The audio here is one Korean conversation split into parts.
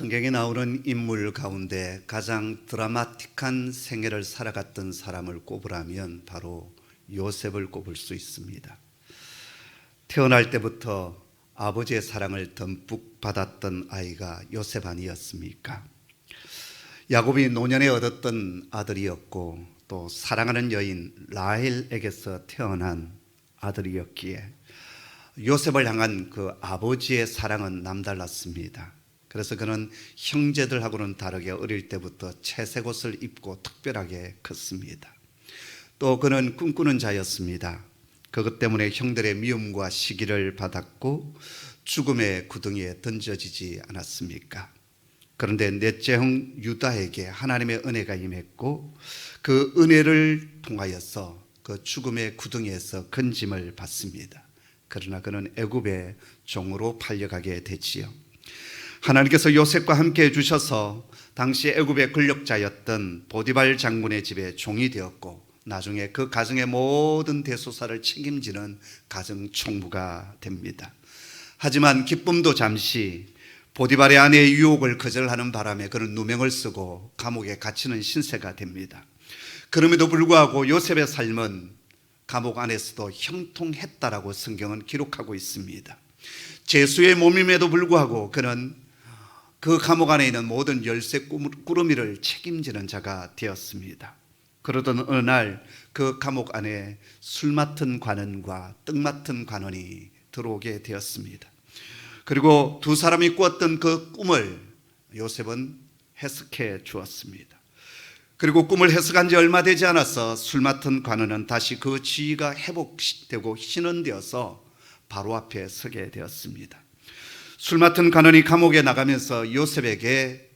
성경에 나오는 인물 가운데 가장 드라마틱한 생애를 살아갔던 사람을 꼽으라면 바로 요셉을 꼽을 수 있습니다. 태어날 때부터 아버지의 사랑을 듬뿍 받았던 아이가 요셉 아니었습니까? 야곱이 노년에 얻었던 아들이었고 또 사랑하는 여인 라헬에게서 태어난 아들이었기에 요셉을 향한 그 아버지의 사랑은 남달랐습니다. 그래서 그는 형제들하고는 다르게 어릴 때부터 채색 옷을 입고 특별하게 컸습니다. 또 그는 꿈꾸는 자였습니다. 그것 때문에 형들의 미움과 시기를 받았고 죽음의 구덩이에 던져지지 않았습니까? 그런데 넷째 형 유다에게 하나님의 은혜가 임했고 그 은혜를 통하여서 그 죽음의 구덩이에서 건짐을 받습니다. 그러나 그는 애굽의 종으로 팔려가게 되지요. 하나님께서 요셉과 함께 해주셔서 당시 애굽의 권력자였던 보디발 장군의 집에 종이 되었고 나중에 그 가정의 모든 대소사를 책임지는 가정 총무가 됩니다. 하지만 기쁨도 잠시 보디발의 아내의 유혹을 거절하는 바람에 그는 누명을 쓰고 감옥에 갇히는 신세가 됩니다. 그럼에도 불구하고 요셉의 삶은 감옥 안에서도 형통했다라고 성경은 기록하고 있습니다. 제수의 몸임에도 불구하고 그는 그 감옥 안에 있는 모든 열쇠 꾸러미를 책임지는 자가 되었습니다. 그러던 어느 날 그 감옥 안에 술 맡은 관원과 떡 맡은 관원이 들어오게 되었습니다. 그리고 두 사람이 꾸었던 그 꿈을 요셉은 해석해 주었습니다. 그리고 꿈을 해석한 지 얼마 되지 않아서 술 맡은 관원은 다시 그 지위가 회복되고 신원되어서 바로 앞에 서게 되었습니다. 술 맡은 관원이 감옥에 나가면서 요셉에게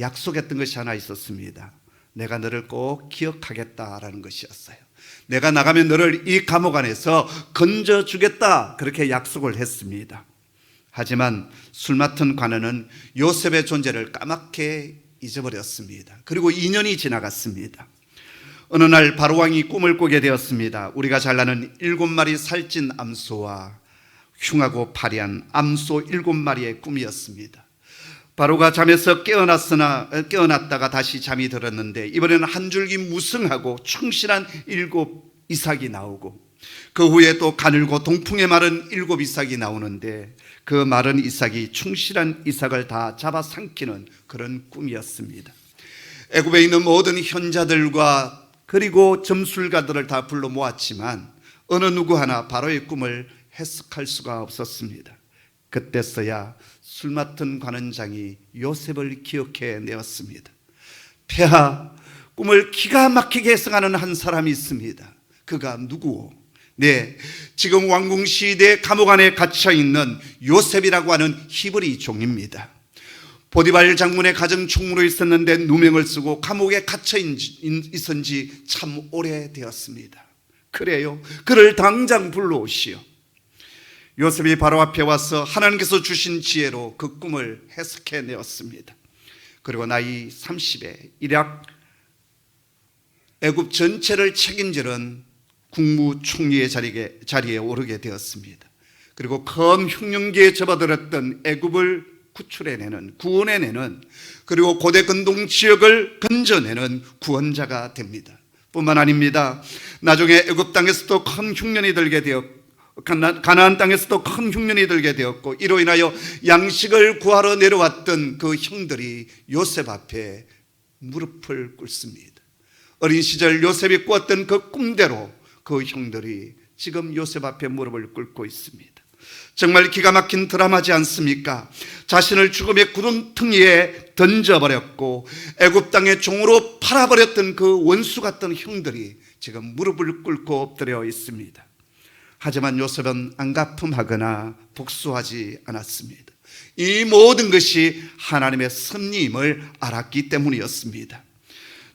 약속했던 것이 하나 있었습니다. 내가 너를 꼭 기억하겠다라는 것이었어요. 내가 나가면 너를 이 감옥 안에서 건져 주겠다. 그렇게 약속을 했습니다. 하지만 술 맡은 관원은 요셉의 존재를 까맣게 잊어버렸습니다. 그리고 2년이 지나갔습니다. 어느 날 바로왕이 꿈을 꾸게 되었습니다. 우리가 잘 아는 일곱 마리 살찐 암소와 흉하고 파리한 암소 일곱 마리의 꿈이었습니다. 바로가 잠에서 깨어났으나 깨어났다가 다시 잠이 들었는데 이번에는 한 줄기 무성하고 충실한 일곱 이삭이 나오고 그 후에 또 가늘고 동풍에 마른 일곱 이삭이 나오는데 그 마른 이삭이 충실한 이삭을 다 잡아 삼키는 그런 꿈이었습니다. 애굽에 있는 모든 현자들과 그리고 점술가들을 다 불러 모았지만 어느 누구 하나 바로의 꿈을 해석할 수가 없었습니다. 그때서야 술 맡은 관원장이 요셉을 기억해 내었습니다. 폐하 꿈을 기가 막히게 해석하는 한 사람이 있습니다. 그가 누구오? 네, 지금 왕궁 시대 감옥 안에 갇혀 있는 요셉이라고 하는 히브리 종입니다. 보디발 장군의 가정 총무로 있었는데 누명을 쓰고 감옥에 갇혀 있은 지참 오래되었습니다. 그래요. 그를 당장 불러오시오. 요셉이 바로 앞에 와서 하나님께서 주신 지혜로 그 꿈을 해석해 내었습니다. 그리고 나이 30에 일약 애굽 전체를 책임지는 국무총리의 자리에, 자리에 오르게 되었습니다. 그리고 큰 흉년기에 접어들었던 애굽을 구출해내는 구원해내는 그리고 고대 근동 지역을 건져내는 구원자가 됩니다. 뿐만 아닙니다. 나중에 애굽 땅에서도 큰 흉년이 들게 되었고 가나안 땅에서도 큰 흉년이 들게 되었고 이로 인하여 양식을 구하러 내려왔던 그 형들이 요셉 앞에 무릎을 꿇습니다. 어린 시절 요셉이 꾸었던 그 꿈대로 그 형들이 지금 요셉 앞에 무릎을 꿇고 있습니다. 정말 기가 막힌 드라마지 않습니까? 자신을 죽음의 구름퉁이에 던져버렸고 애굽 땅의 종으로 팔아버렸던 그 원수 같던 형들이 지금 무릎을 꿇고 엎드려 있습니다. 하지만 요셉은 안가품하거나 복수하지 않았습니다. 이 모든 것이 하나님의 섭리임을 알았기 때문이었습니다.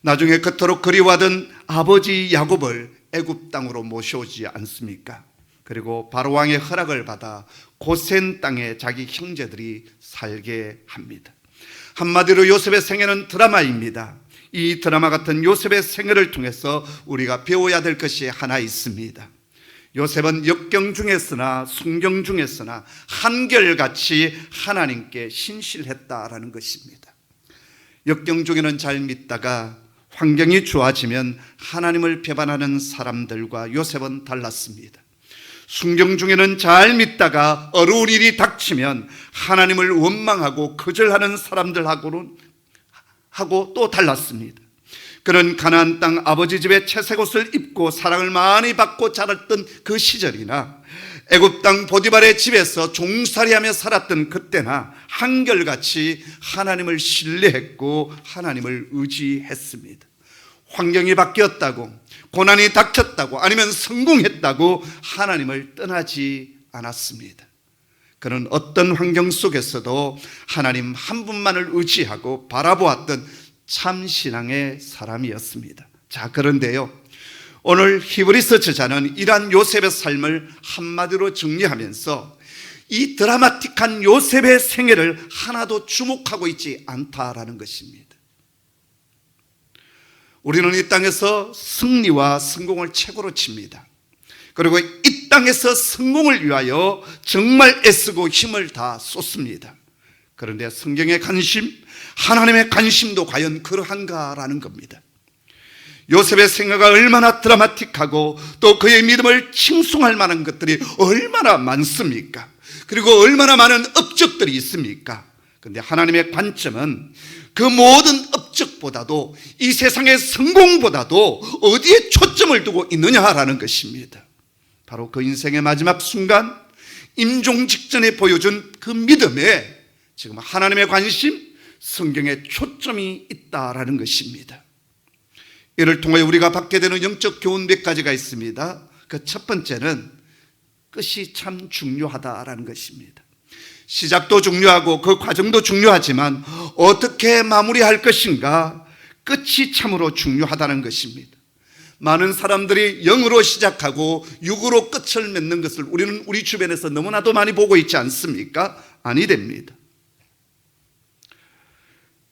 나중에 그토록 그리워하던 아버지 야곱을 애굽 땅으로 모셔오지 않습니까? 그리고 바로 왕의 허락을 받아 고센 땅에 자기 형제들이 살게 합니다. 한마디로 요셉의 생애는 드라마입니다. 이 드라마 같은 요셉의 생애를 통해서 우리가 배워야 될 것이 하나 있습니다. 요셉은 역경 중에서나 순경 중에서나 한결같이 하나님께 신실했다라는 것입니다. 역경 중에는 잘 믿다가 환경이 좋아지면 하나님을 배반하는 사람들과 요셉은 달랐습니다. 순경 중에는 잘 믿다가 어려운 일이 닥치면 하나님을 원망하고 거절하는 사람들하고는 하고 또 달랐습니다. 그런 가나안 땅 아버지 집에 채색 옷을 입고 사랑을 많이 받고 자랐던 그 시절이나 애굽 땅 보디발의 집에서 종살이하며 살았던 그때나 한결같이 하나님을 신뢰했고 하나님을 의지했습니다. 환경이 바뀌었다고 고난이 닥쳤다고 아니면 성공했다고 하나님을 떠나지 않았습니다. 그는 어떤 환경 속에서도 하나님 한 분만을 의지하고 바라보았던 참 신앙의 사람이었습니다. 자, 그런데요. 오늘 히브리서 저자는 이러한 요셉의 삶을 한마디로 정리하면서 이 드라마틱한 요셉의 생애를 하나도 주목하고 있지 않다라는 것입니다. 우리는 이 땅에서 승리와 성공을 최고로 칩니다. 그리고 이 땅에서 성공을 위하여 정말 애쓰고 힘을 다 쏟습니다. 그런데 성경의 관심, 하나님의 관심도 과연 그러한가라는 겁니다. 요셉의 생애가 얼마나 드라마틱하고 또 그의 믿음을 칭송할 만한 것들이 얼마나 많습니까? 그리고 얼마나 많은 업적들이 있습니까? 근데 하나님의 관점은 그 모든 업적보다도 이 세상의 성공보다도 어디에 초점을 두고 있느냐라는 것입니다. 바로 그 인생의 마지막 순간 임종 직전에 보여준 그 믿음에 지금 하나님의 관심, 성경에 초점이 있다라는 것입니다. 이를 통해 우리가 받게 되는 영적 교훈 몇 가지가 있습니다. 그 첫 번째는 끝이 참 중요하다라는 것입니다. 시작도 중요하고 그 과정도 중요하지만 어떻게 마무리할 것인가 끝이 참으로 중요하다는 것입니다. 많은 사람들이 영으로 시작하고 육으로 끝을 맺는 것을 우리는 우리 주변에서 너무나도 많이 보고 있지 않습니까? 아니 됩니다.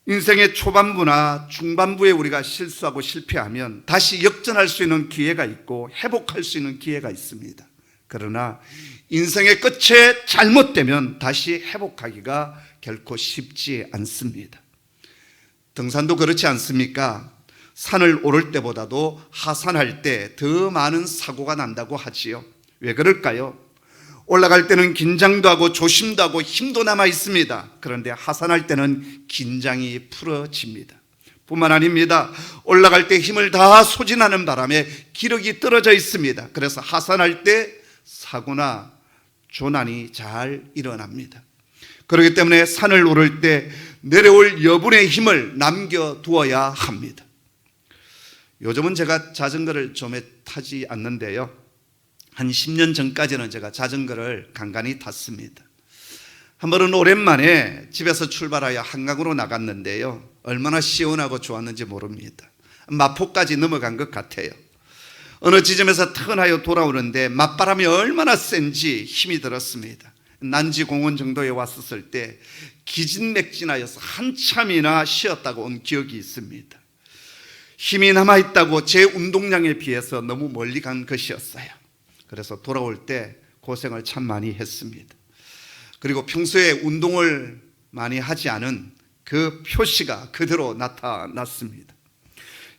인생의 초반부나 중반부에 우리가 실수하고 실패하면 다시 역전할 수 있는 기회가 있고 회복할 수 있는 기회가 있습니다. 그러나 인생의 끝에 잘못되면 다시 회복하기가 결코 쉽지 않습니다. 등산도 그렇지 않습니까? 산을 오를 때보다도 하산할 때 더 많은 사고가 난다고 하지요. 왜 그럴까요? 올라갈 때는 긴장도 하고 조심도 하고 힘도 남아 있습니다. 그런데 하산할 때는 긴장이 풀어집니다. 뿐만 아닙니다. 올라갈 때 힘을 다 소진하는 바람에 기력이 떨어져 있습니다. 그래서 하산할 때 사고나 조난이 잘 일어납니다. 그렇기 때문에 산을 오를 때 내려올 여분의 힘을 남겨두어야 합니다. 요즘은 제가 자전거를 좀 타지 않는데요. 한 10년 전까지는 제가 자전거를 간간히 탔습니다. 한 번은 오랜만에 집에서 출발하여 한강으로 나갔는데요. 얼마나 시원하고 좋았는지 모릅니다. 마포까지 넘어간 것 같아요. 어느 지점에서 턴하여 돌아오는데 맞바람이 얼마나 센지 힘이 들었습니다. 난지 공원 정도에 왔었을 때 기진맥진하여서 한참이나 쉬었다고 온 기억이 있습니다. 힘이 남아있다고 제 운동량에 비해서 너무 멀리 간 것이었어요. 그래서 돌아올 때 고생을 참 많이 했습니다. 그리고 평소에 운동을 많이 하지 않은 그 표시가 그대로 나타났습니다.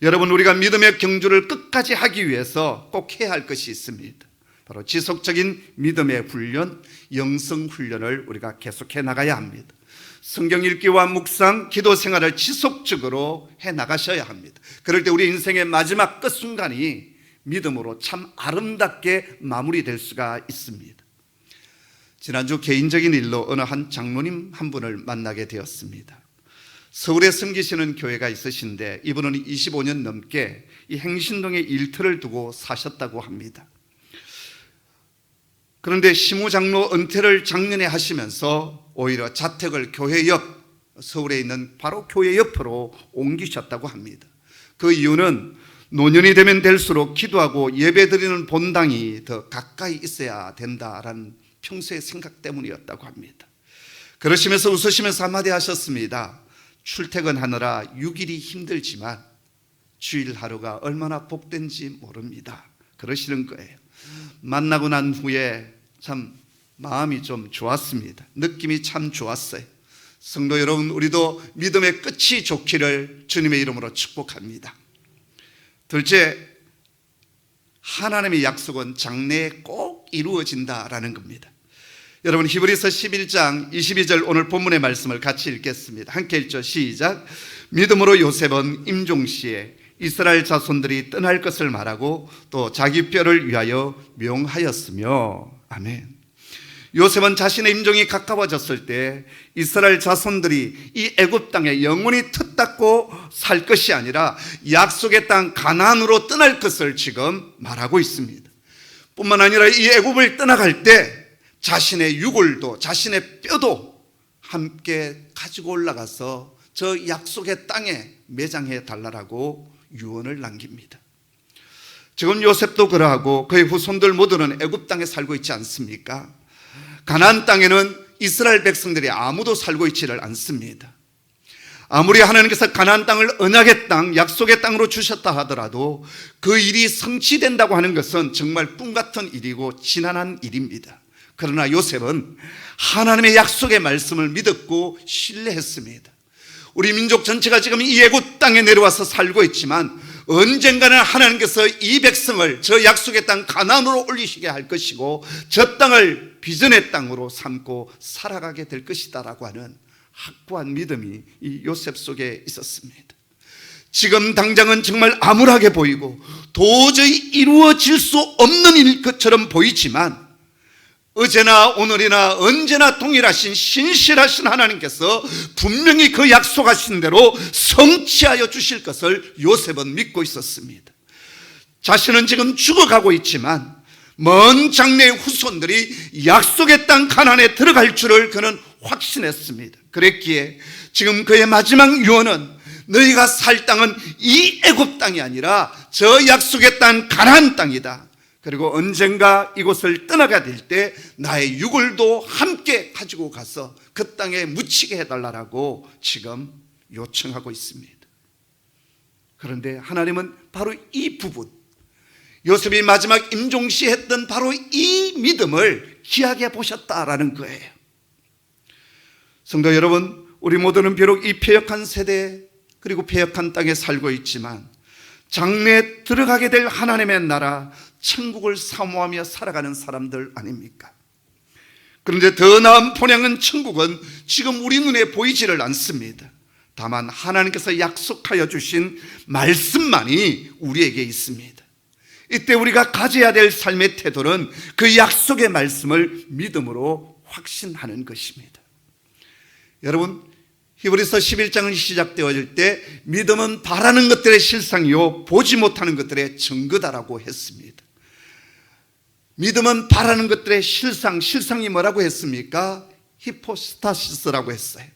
여러분, 우리가 믿음의 경주를 끝까지 하기 위해서 꼭 해야 할 것이 있습니다. 바로 지속적인 믿음의 훈련, 영성 훈련을 우리가 계속해 나가야 합니다. 성경 읽기와 묵상, 기도 생활을 지속적으로 해 나가셔야 합니다. 그럴 때 우리 인생의 마지막 끝 순간이 믿음으로 참 아름답게 마무리될 수가 있습니다. 지난주 개인적인 일로 어느 한 장로님 한 분을 만나게 되었습니다. 서울에 섬기시는 교회가 있으신데 이분은 25년 넘게 이 행신동에 일터를 두고 사셨다고 합니다. 그런데 시무 장로 은퇴를 작년에 하시면서 오히려 자택을 교회 옆 서울에 있는 바로 교회 옆으로 옮기셨다고 합니다. 그 이유는 노년이 되면 될수록 기도하고 예배드리는 본당이 더 가까이 있어야 된다라는 평소의 생각 때문이었다고 합니다. 그러시면서 웃으시면서 한마디 하셨습니다. 출퇴근하느라 6일이 힘들지만 주일 하루가 얼마나 복된지 모릅니다. 그러시는 거예요. 만나고 난 후에 참 마음이 좀 좋았습니다. 느낌이 참 좋았어요. 성도 여러분, 우리도 믿음의 끝이 좋기를 주님의 이름으로 축복합니다. 둘째, 하나님의 약속은 장래에 꼭 이루어진다라는 겁니다. 여러분 히브리서 11장 22절 오늘 본문의 말씀을 같이 읽겠습니다. 함께 읽죠. 시작. 믿음으로 요셉은 임종 시에 이스라엘 자손들이 떠날 것을 말하고 또 자기 뼈를 위하여 명하였으며 아멘. 요셉은 자신의 임종이 가까워졌을 때 이스라엘 자손들이 이 애굽 땅에 영원히 텄닫고 살 것이 아니라 약속의 땅 가나안으로 떠날 것을 지금 말하고 있습니다. 뿐만 아니라 이 애굽을 떠나갈 때 자신의 유골도 자신의 뼈도 함께 가지고 올라가서 저 약속의 땅에 매장해 달라라고 유언을 남깁니다. 지금 요셉도 그러하고 그의 후손들 모두는 애굽 땅에 살고 있지 않습니까? 가나안 땅에는 이스라엘 백성들이 아무도 살고 있지를 않습니다. 아무리 하나님께서 가나안 땅을 언약의 땅, 약속의 땅으로 주셨다 하더라도 그 일이 성취된다고 하는 것은 정말 꿈 같은 일이고 지난한 일입니다. 그러나 요셉은 하나님의 약속의 말씀을 믿었고 신뢰했습니다. 우리 민족 전체가 지금 이 애굽 땅에 내려와서 살고 있지만 언젠가는 하나님께서 이 백성을 저 약속의 땅 가나안으로 올리시게 할 것이고 저 땅을 비전의 땅으로 삼고 살아가게 될 것이다라고 하는 확고한 믿음이 이 요셉 속에 있었습니다. 지금 당장은 정말 암울하게 보이고 도저히 이루어질 수 없는 일 것처럼 보이지만 어제나 오늘이나 언제나 동일하신 신실하신 하나님께서 분명히 그 약속하신 대로 성취하여 주실 것을 요셉은 믿고 있었습니다. 자신은 지금 죽어가고 있지만 먼 장래의 후손들이 약속의 땅 가난에 들어갈 줄을 그는 확신했습니다. 그랬기에 지금 그의 마지막 유언은 너희가 살 땅은 이 애굽 땅이 아니라 저 약속의 땅 가나안 땅이다. 그리고 언젠가 이곳을 떠나게 될때 나의 유골도 함께 가지고 가서 그 땅에 묻히게 해달라고 지금 요청하고 있습니다. 그런데 하나님은 바로 이 부분, 요셉이 마지막 임종시 했던 바로 이 믿음을 귀하게 보셨다라는 거예요. 성도 여러분, 우리 모두는 비록 이 폐역한 세대 그리고 폐역한 땅에 살고 있지만 장래에 들어가게 될 하나님의 나라 천국을 사모하며 살아가는 사람들 아닙니까? 그런데 더 나은 본향은 천국은 지금 우리 눈에 보이지를 않습니다. 다만 하나님께서 약속하여 주신 말씀만이 우리에게 있습니다. 이때 우리가 가져야 될 삶의 태도는 그 약속의 말씀을 믿음으로 확신하는 것입니다. 여러분, 히브리서 11장은 시작되어질 때 믿음은 바라는 것들의 실상이요 보지 못하는 것들의 증거다라고 했습니다. 믿음은 바라는 것들의 실상, 실상이 뭐라고 했습니까? 히포스타시스라고 했어요.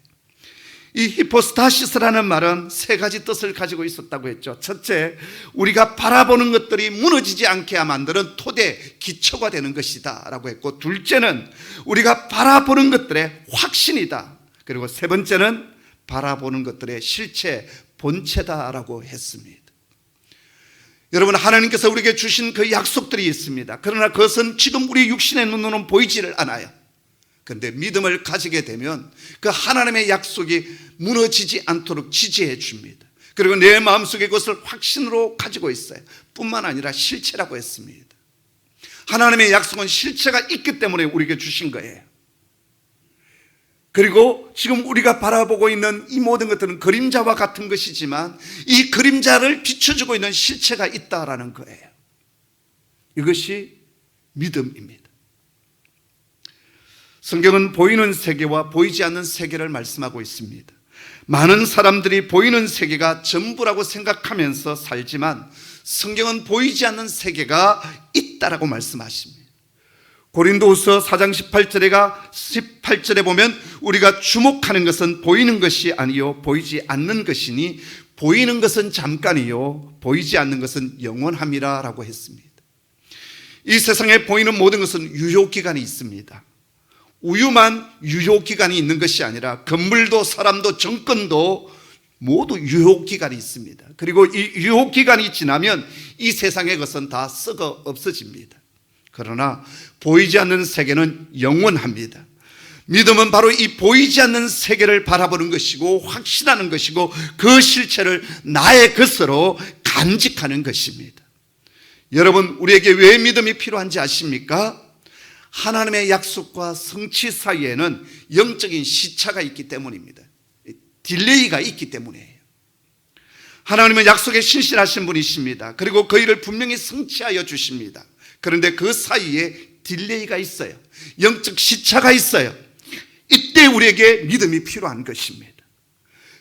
이 히포스타시스라는 말은 세 가지 뜻을 가지고 있었다고 했죠. 첫째, 우리가 바라보는 것들이 무너지지 않게 만드는 토대, 기초가 되는 것이다. 라고 했고, 둘째는 우리가 바라보는 것들의 확신이다. 그리고 세 번째는 바라보는 것들의 실체, 본체다 라고 했습니다. 여러분, 하나님께서 우리에게 주신 그 약속들이 있습니다. 그러나 그것은 지금 우리 육신의 눈으로는 보이지를 않아요. 그런데 믿음을 가지게 되면 그 하나님의 약속이 무너지지 않도록 지지해 줍니다. 그리고 내 마음속에 그것을 확신으로 가지고 있어요. 뿐만 아니라 실체라고 했습니다. 하나님의 약속은 실체가 있기 때문에 우리에게 주신 거예요. 그리고 지금 우리가 바라보고 있는 이 모든 것들은 그림자와 같은 것이지만 이 그림자를 비춰주고 있는 실체가 있다라는 거예요. 이것이 믿음입니다. 성경은 보이는 세계와 보이지 않는 세계를 말씀하고 있습니다. 많은 사람들이 보이는 세계가 전부라고 생각하면서 살지만 성경은 보이지 않는 세계가 있다라고 말씀하십니다. 고린도후서 4장 18절에가 18절에 보면 우리가 주목하는 것은 보이는 것이 아니요 보이지 않는 것이니 보이는 것은 잠깐이요 보이지 않는 것은 영원함이라라고 했습니다. 이 세상에 보이는 모든 것은 유효 기간이 있습니다. 우유만 유효 기간이 있는 것이 아니라 건물도 사람도 정권도 모두 유효 기간이 있습니다. 그리고 이 유효 기간이 지나면 이 세상의 것은 다 썩어 없어집니다. 그러나 보이지 않는 세계는 영원합니다. 믿음은 바로 이 보이지 않는 세계를 바라보는 것이고 확신하는 것이고 그 실체를 나의 것으로 간직하는 것입니다. 여러분, 우리에게 왜 믿음이 필요한지 아십니까? 하나님의 약속과 성취 사이에는 영적인 시차가 있기 때문입니다. 딜레이가 있기 때문이에요. 하나님은 약속에 신실하신 분이십니다. 그리고 그 일을 분명히 성취하여 주십니다. 그런데 그 사이에 딜레이가 있어요. 영적 시차가 있어요. 이때 우리에게 믿음이 필요한 것입니다.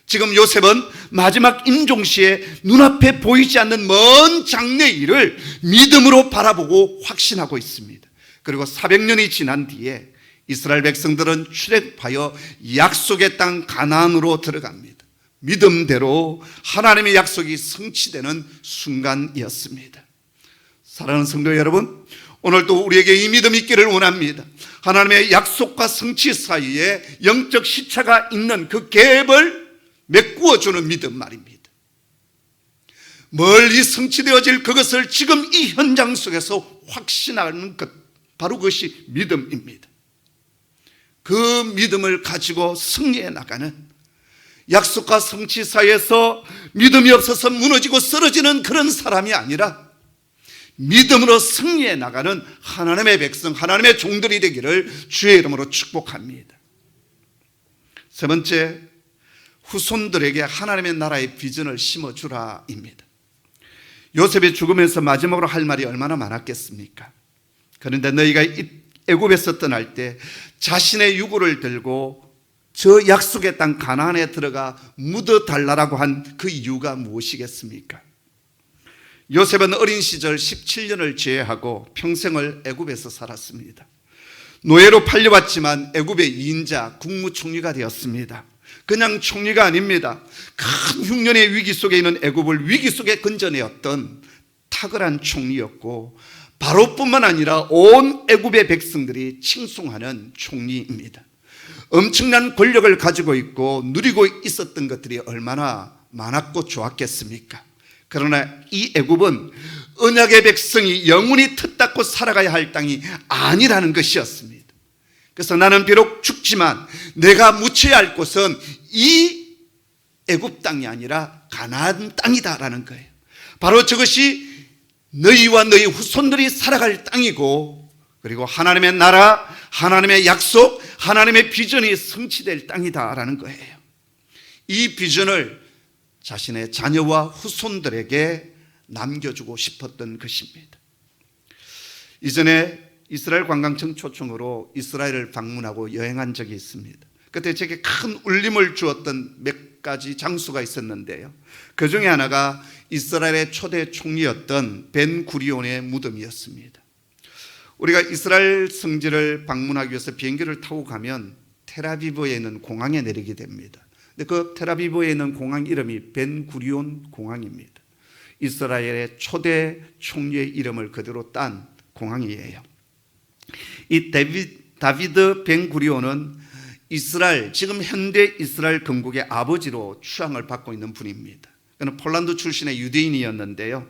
지금 요셉은 마지막 임종시에 눈앞에 보이지 않는 먼 장래 일을 믿음으로 바라보고 확신하고 있습니다. 그리고 400년이 지난 뒤에 이스라엘 백성들은 출애굽하여 약속의 땅 가나안으로 들어갑니다. 믿음대로 하나님의 약속이 성취되는 순간이었습니다. 사랑하는 성도 여러분, 오늘도 우리에게 이 믿음 있기를 원합니다. 하나님의 약속과 성취 사이에 영적 시차가 있는 그 갭을 메꾸어주는 믿음 말입니다. 멀리 성취되어질 그것을 지금 이 현장 속에서 확신하는 것, 바로 그것이 믿음입니다. 그 믿음을 가지고 승리해 나가는 약속과 성취 사이에서 믿음이 없어서 무너지고 쓰러지는 그런 사람이 아니라 믿음으로 승리해 나가는 하나님의 백성, 하나님의 종들이 되기를 주의 이름으로 축복합니다. 세 번째, 후손들에게 하나님의 나라의 비전을 심어주라입니다. 요셉의 죽으면서 마지막으로 할 말이 얼마나 많았겠습니까? 그런데 너희가 애굽에서 떠날 때 자신의 유고를 들고 저 약속의 땅 가나안에 들어가 묻어 달라라고 한 그 이유가 무엇이겠습니까? 요셉은 어린 시절 17년을 제외하고 평생을 애굽에서 살았습니다. 노예로 팔려왔지만 애굽의 2인자 국무총리가 되었습니다. 그냥 총리가 아닙니다. 큰 흉년의 위기 속에 있는 애굽을 위기 속에 건져내었던 탁월한 총리였고 바로뿐만 아니라 온 애굽의 백성들이 칭송하는 총리입니다. 엄청난 권력을 가지고 있고 누리고 있었던 것들이 얼마나 많았고 좋았겠습니까? 그러나 이 애굽은 언약의 백성이 영원히 틈닦고 살아가야 할 땅이 아니라는 것이었습니다. 그래서 나는 비록 죽지만 내가 묻혀야 할 곳은 이 애굽 땅이 아니라 가나안 땅이다라는 거예요. 바로 저것이 너희와 너희 후손들이 살아갈 땅이고 그리고 하나님의 나라, 하나님의 약속, 하나님의 비전이 성취될 땅이다라는 거예요. 이 비전을 자신의 자녀와 후손들에게 남겨주고 싶었던 것입니다. 이전에 이스라엘 관광청 초청으로 이스라엘을 방문하고 여행한 적이 있습니다. 그때 제게 큰 울림을 주었던 몇 가지 장소가 있었는데요. 그 중에 하나가 이스라엘의 초대 총리였던 벤 구리온의 무덤이었습니다. 우리가 이스라엘 성지를 방문하기 위해서 비행기를 타고 가면 테라비브에 있는 공항에 내리게 됩니다. 근데 그 테라비브에 있는 공항 이름이 벤 구리온 공항입니다. 이스라엘의 초대 총리의 이름을 그대로 딴 공항이에요. 이 데비, 다비드 벤 구리온은 이스라엘 지금 현대 이스라엘 건국의 아버지로 추앙을 받고 있는 분입니다. 그는 폴란드 출신의 유대인이었는데요.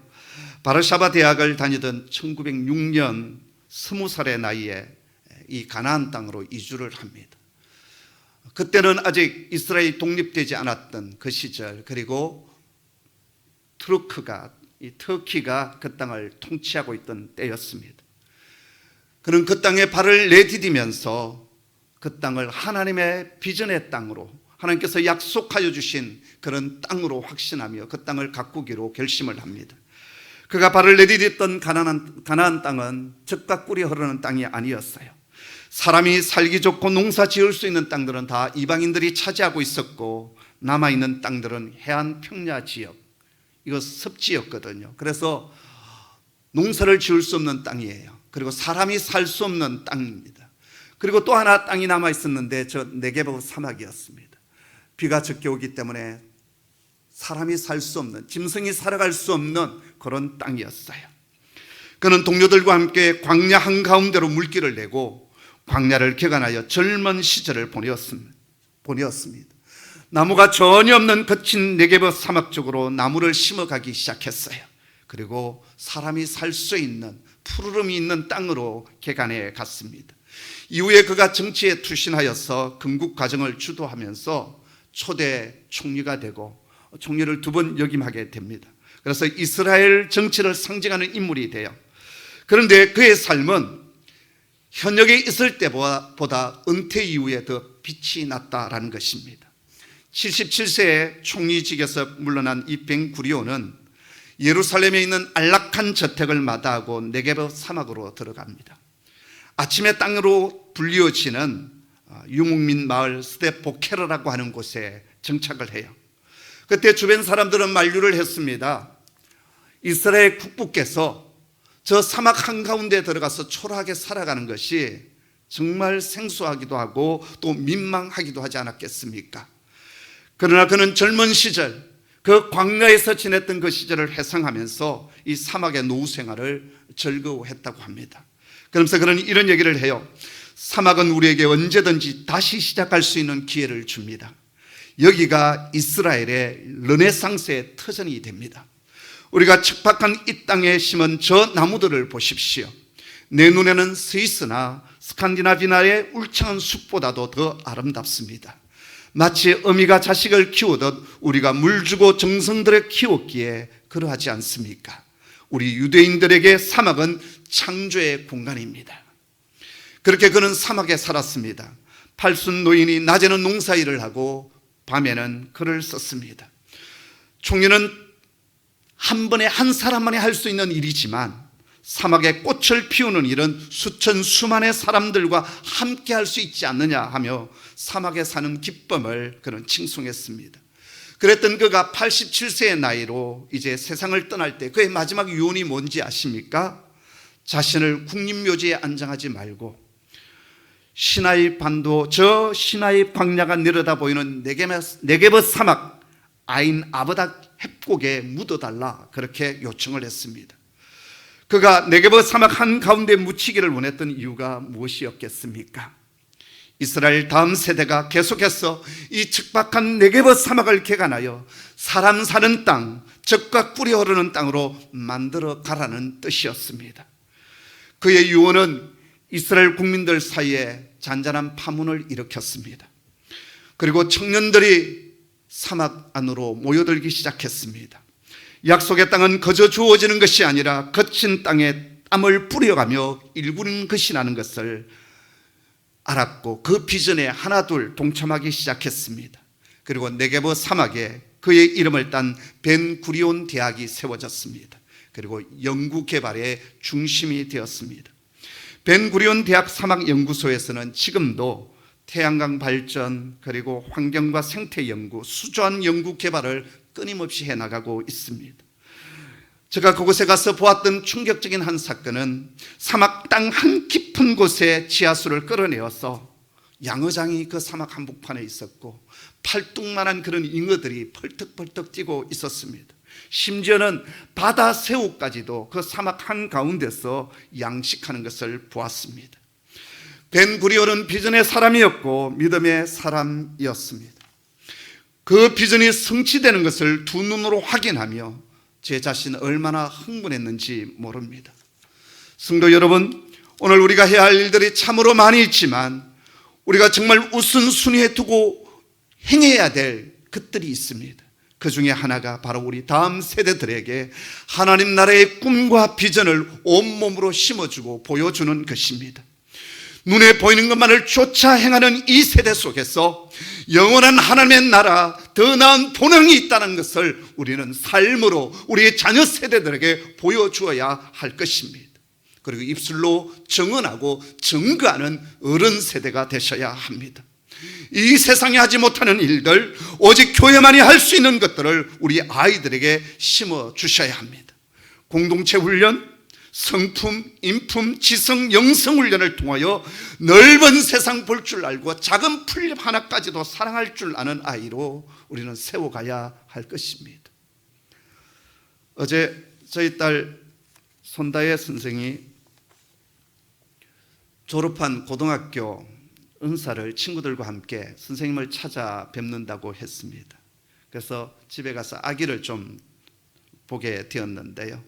바르샤바 대학을 다니던 1906년 20살의 나이에 이 가나안 땅으로 이주를 합니다. 그때는 아직 이스라엘이 독립되지 않았던 그 시절 그리고 트루크가 이 터키가 그 땅을 통치하고 있던 때였습니다. 그는 그 땅에 발을 내디디면서 그 땅을 하나님의 비전의 땅으로 하나님께서 약속하여 주신 그런 땅으로 확신하며 그 땅을 가꾸기로 결심을 합니다. 그가 발을 내디뎠던 가나안, 가나안 땅은 적과 꿀이 흐르는 땅이 아니었어요. 사람이 살기 좋고 농사 지을 수 있는 땅들은 다 이방인들이 차지하고 있었고 남아있는 땅들은 해안 평야 지역, 이거 섭지였거든요. 그래서 농사를 지을 수 없는 땅이에요. 그리고 사람이 살 수 없는 땅입니다. 그리고 또 하나 땅이 남아 있었는데 저 네게버 사막이었습니다. 비가 적게 오기 때문에 사람이 살 수 없는 짐승이 살아갈 수 없는 그런 땅이었어요. 그는 동료들과 함께 광야 한가운데로 물길을 내고 광야를 개간하여 젊은 시절을 보내었습니다. 나무가 전혀 없는 거친 네게버 사막 쪽으로 나무를 심어가기 시작했어요. 그리고 사람이 살 수 있는 푸르름이 있는 땅으로 개간해 갔습니다. 이후에 그가 정치에 투신하여서 건국 과정을 주도하면서 초대 총리가 되고 총리를 두 번 역임하게 됩니다. 그래서 이스라엘 정치를 상징하는 인물이 돼요. 그런데 그의 삶은 현역에 있을 때보다 은퇴 이후에 더 빛이 났다라는 것입니다. 77세에 총리직에서 물러난 이 벤구리온은 예루살렘에 있는 안락한 저택을 마다하고 네게버 사막으로 들어갑니다. 아침에 땅으로 불리워지는 어, 유목민 마을 스테포케르라고 하는 곳에 정착을 해요. 그때 주변 사람들은 만류를 했습니다. 이스라엘 국부께서 저 사막 한가운데 들어가서 초라하게 살아가는 것이 정말 생소하기도 하고 또 민망하기도 하지 않았겠습니까? 그러나 그는 젊은 시절 그 광야에서 지냈던 그 시절을 회상하면서 이 사막의 노후 생활을 즐거워했다고 합니다. 그러면서 그는 이런 얘기를 해요. 사막은 우리에게 언제든지 다시 시작할 수 있는 기회를 줍니다. 여기가 이스라엘의 르네상스의 터전이 됩니다. 우리가 척박한 이 땅에 심은 저 나무들을 보십시오. 내 눈에는 스위스나 스칸디나비나의 울창한 숲보다도 더 아름답습니다. 마치 어미가 자식을 키우듯 우리가 물 주고 정성들에 키웠기에 그러하지 않습니까? 우리 유대인들에게 사막은 창조의 공간입니다. 그렇게 그는 사막에 살았습니다. 팔순 노인이 낮에는 농사 일을 하고 밤에는 글을 썼습니다. 총리는 한 번에 한 사람만이 할 수 있는 일이지만 사막에 꽃을 피우는 일은 수천 수만의 사람들과 함께 할 수 있지 않느냐 하며 사막에 사는 기쁨을 그는 칭송했습니다. 그랬던 그가 87세의 나이로 이제 세상을 떠날 때 그의 마지막 유언이 뭔지 아십니까? 자신을 국립묘지에 안장하지 말고 시나이 반도 저 시나이 광야가 내려다 보이는 네게버 사막 아인 아버닥 협곡에 묻어달라 그렇게 요청을 했습니다. 그가 네게버 사막 한 가운데 묻히기를 원했던 이유가 무엇이었겠습니까? 이스라엘 다음 세대가 계속해서 이 척박한 네게버 사막을 개간하여 사람 사는 땅, 적과 꿀이 흐르는 땅으로 만들어 가라는 뜻이었습니다. 그의 유언은 이스라엘 국민들 사이에 잔잔한 파문을 일으켰습니다. 그리고 청년들이 사막 안으로 모여들기 시작했습니다. 약속의 땅은 거저 주어지는 것이 아니라 거친 땅에 땀을 뿌려가며 일구는 것이라는 것을 알았고 그 비전에 하나둘 동참하기 시작했습니다. 그리고 네게버 사막에 그의 이름을 딴 벤 구리온 대학이 세워졌습니다. 그리고 연구 개발의 중심이 되었습니다. 벤구리온 대학 사막 연구소에서는 지금도 태양광 발전 그리고 환경과 생태 연구, 수조한 연구 개발을 끊임없이 해 나가고 있습니다. 제가 그곳에 가서 보았던 충격적인 한 사건은 사막 땅 한 깊은 곳에 지하수를 끌어내어서 양어장이 그 사막 한복판에 있었고 팔뚝만한 그런 잉어들이 펄떡펄떡 뛰고 있었습니다. 심지어는 바다 새우까지도 그 사막 한 가운데서 양식하는 것을 보았습니다. 벤 구리온은 비전의 사람이었고 믿음의 사람이었습니다. 그 비전이 성취되는 것을 두 눈으로 확인하며 제 자신 얼마나 흥분했는지 모릅니다. 성도 여러분, 오늘 우리가 해야 할 일들이 참으로 많이 있지만 우리가 정말 우선순위에 두고 행해야 될 것들이 있습니다. 그 중에 하나가 바로 우리 다음 세대들에게 하나님 나라의 꿈과 비전을 온몸으로 심어주고 보여주는 것입니다. 눈에 보이는 것만을 쫓아 행하는 이 세대 속에서 영원한 하나님의 나라, 더 나은 본능이 있다는 것을 우리는 삶으로 우리의 자녀 세대들에게 보여주어야 할 것입니다. 그리고 입술로 정언하고 증거하는 어른 세대가 되셔야 합니다. 이 세상에 하지 못하는 일들, 오직 교회만이 할 수 있는 것들을 우리 아이들에게 심어 주셔야 합니다. 공동체 훈련, 성품, 인품, 지성, 영성 훈련을 통하여 넓은 세상 볼 줄 알고 작은 풀잎 하나까지도 사랑할 줄 아는 아이로 우리는 세워가야 할 것입니다. 어제 저희 딸 손다혜 선생이 졸업한 고등학교 은사를 친구들과 함께 선생님을 찾아 뵙는다고 했습니다. 그래서 집에 가서 아기를 좀 보게 되었는데요.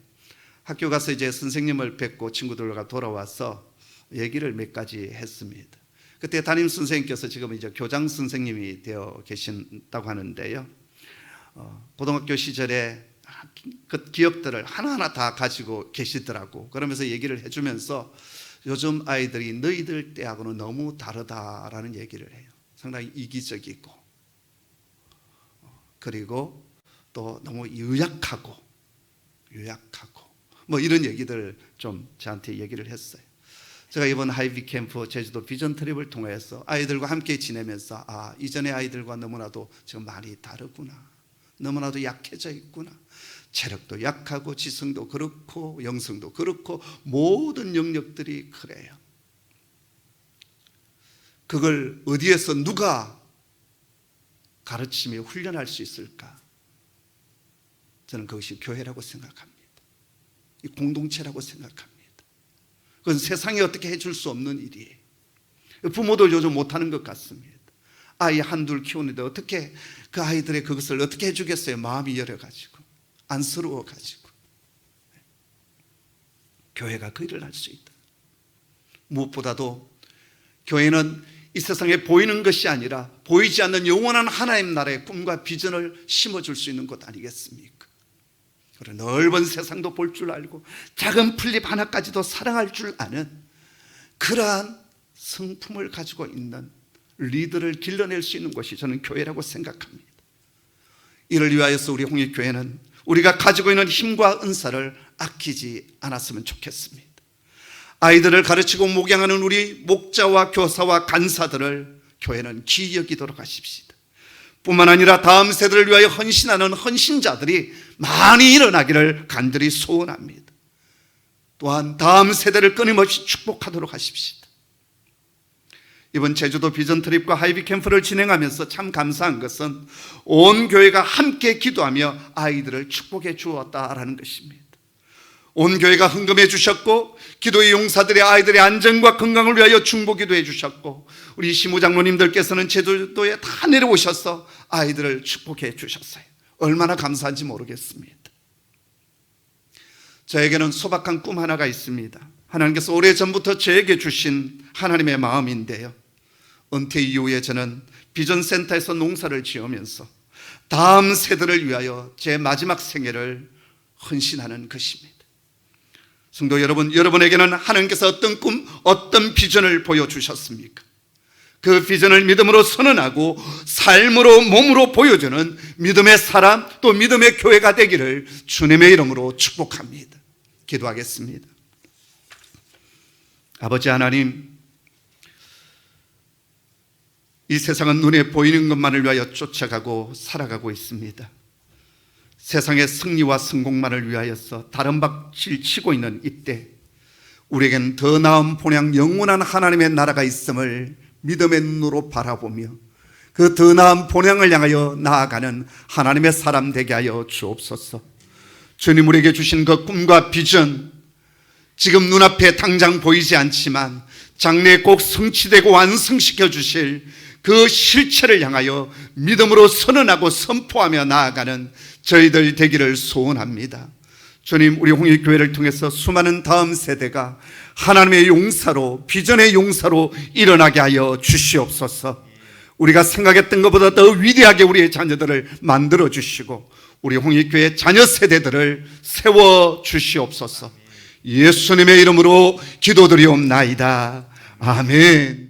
학교 가서 이제 선생님을 뵙고 친구들과 돌아와서 얘기를 몇 가지 했습니다. 그때 담임 선생님께서 지금 이제 교장 선생님이 되어 계신다고 하는데요. 어, 고등학교 시절에 그 기억들을 하나하나 다 가지고 계시더라고. 그러면서 얘기를 해주면서 요즘 아이들이 너희들 때하고는 너무 다르다라는 얘기를 해요. 상당히 이기적이고, 어, 그리고 또 너무 유약하고, 유약하고, 뭐 이런 얘기들 좀 저한테 얘기를 했어요. 제가 이번 하이비 캠프 제주도 비전 트립을 통해서 아이들과 함께 지내면서 아 이전의 아이들과 너무나도 지금 많이 다르구나 너무나도 약해져 있구나 체력도 약하고 지성도 그렇고 영성도 그렇고 모든 영역들이 그래요 그걸 어디에서 누가 가르치며 훈련할 수 있을까 저는 그것이 교회라고 생각합니다 이 공동체라고 생각합니다 그건 세상이 어떻게 해줄 수 없는 일이에요. 부모도 요즘 못하는 것 같습니다. 아이 한둘 키우는데 어떻게 그 아이들의 그것을 어떻게 해주겠어요? 마음이 열어가지고 안쓰러워 가지고 교회가 그 일을 할 수 있다. 무엇보다도 교회는 이 세상에 보이는 것이 아니라 보이지 않는 영원한 하나님 나라의 꿈과 비전을 심어줄 수 있는 것 아니겠습니까? 그래 넓은 세상도 볼 줄 알고 작은 풀잎 하나까지도 사랑할 줄 아는 그러한 성품을 가지고 있는 리더를 길러낼 수 있는 것이 저는 교회라고 생각합니다. 이를 위하여서 우리 홍익교회는 우리가 가지고 있는 힘과 은사를 아끼지 않았으면 좋겠습니다. 아이들을 가르치고 목양하는 우리 목자와 교사와 간사들을 교회는 귀히 여기도록 하십시다. 뿐만 아니라 다음 세대를 위하여 헌신하는 헌신자들이 많이 일어나기를 간절히 소원합니다. 또한 다음 세대를 끊임없이 축복하도록 하십시다. 이번 제주도 비전 트립과 하이비 캠프를 진행하면서 참 감사한 것은 온 교회가 함께 기도하며 아이들을 축복해 주었다라는 것입니다. 온 교회가 헌금해 주셨고 기도의 용사들의 아이들의 안전과 건강을 위하여 중보 기도해 주셨고 우리 시무 장로님들께서는 제주도에 다 내려오셔서 아이들을 축복해 주셨어요. 얼마나 감사한지 모르겠습니다. 저에게는 소박한 꿈 하나가 있습니다. 하나님께서 오래전부터 저에게 주신 하나님의 마음인데요. 은퇴 이후에 저는 비전센터에서 농사를 지으면서 다음 세대를 위하여 제 마지막 생애를 헌신하는 것입니다. 성도 여러분, 여러분에게는 하나님께서 어떤 꿈, 어떤 비전을 보여주셨습니까? 그 비전을 믿음으로 선언하고 삶으로 몸으로 보여주는 믿음의 사람 또 믿음의 교회가 되기를 주님의 이름으로 축복합니다. 기도하겠습니다. 아버지 하나님, 이 세상은 눈에 보이는 것만을 위하여 쫓아가고 살아가고 있습니다. 세상의 승리와 성공만을 위하여서 다른 박질 치고 있는 이때 우리에겐 더 나은 본향 영원한 하나님의 나라가 있음을 믿음의 눈으로 바라보며 그 더 나은 본향을 향하여 나아가는 하나님의 사람 되게 하여 주옵소서. 주님 우리에게 주신 그 꿈과 비전 지금 눈앞에 당장 보이지 않지만 장래에 꼭 성취되고 완성시켜 주실 그 실체를 향하여 믿음으로 선언하고 선포하며 나아가는 저희들 되기를 소원합니다. 주님, 우리 홍익교회를 통해서 수많은 다음 세대가 하나님의 용사로, 비전의 용사로 일어나게 하여 주시옵소서. 우리가 생각했던 것보다 더 위대하게 우리의 자녀들을 만들어 주시고, 우리 홍익교회 자녀 세대들을 세워 주시옵소서. 예수님의 이름으로 기도드리옵나이다. 아멘.